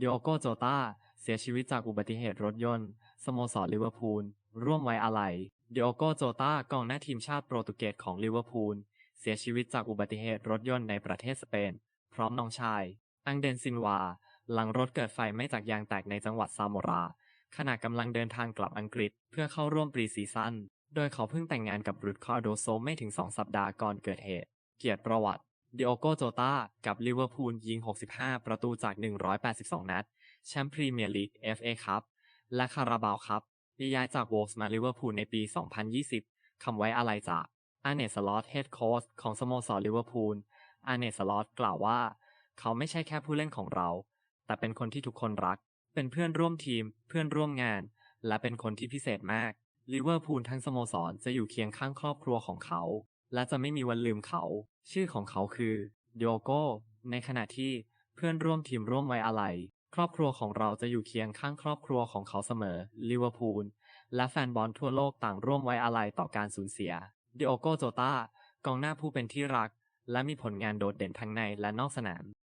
ดิโอโกโจตาเสียชีวิตจากอุบัติเหตุรถยนต์ สโมสรลิเวอร์พูล ร่วมไว้อาลัยดิโอโกโจตากองหน้าทีมชาติโปรตุเกสของลิเวอร์พูล เสียชีวิตจากอุบัติเหตุรถยนต์ในประเทศสเปน พร้อมน้องชาย อังเดนซินวา หลังรถเกิดไฟไหม้จากยางแตกในจังหวัดซาโมรา ขณะกำลังเดินทางกลับอังกฤษเพื่อเข้าร่วมปรีซีซั่น โดยเขาเพิ่งแต่งงานกับรุดคาโดโซไม่ถึง2สัปดาห์ก่อนเกิดเหตุ เกียรติประวัติ ดิโอโกโจตากับลิเวอร์พูลยิง 65 ประตูจาก 182 นัด แชมป์พรีเมียร์ลีก FA คัพและคาราบาวคัพย้ายจากโวลส์มาลิเวอร์พูลในปี 2020 คำไว้อะไรจากอาเนสลอตเฮดโค้ชของสโมสรลิเวอร์พูลอาเนสลอตกล่าวว่า เขาไม่ใช่แค่ผู้เล่นของเรา แต่เป็นคนที่ทุกคนรัก เป็นเพื่อนร่วมทีม เพื่อนร่วมงาน และเป็นคนที่พิเศษมากลิเวอร์พูลทั้งสโมสรจะอยู่เคียงข้างครอบครัวของเขา และจะไม่มีวันลืมเขา ชื่อของเขาคือดิโอโกในขณะที่เพื่อนร่วมทีมร่วมไว้อาลัยครอบครัวของเราจะอยู่เคียงข้างครอบครัวของเขาเสมอลิเวอร์พูลและแฟนบอลทั่วโลกต่างร่วมไว้อาลัยต่อการสูญเสียดิโอโกโจตากองหน้าผู้เป็นที่รัก และมีผลงานโดดเด่นทั้งในและนอกสนาม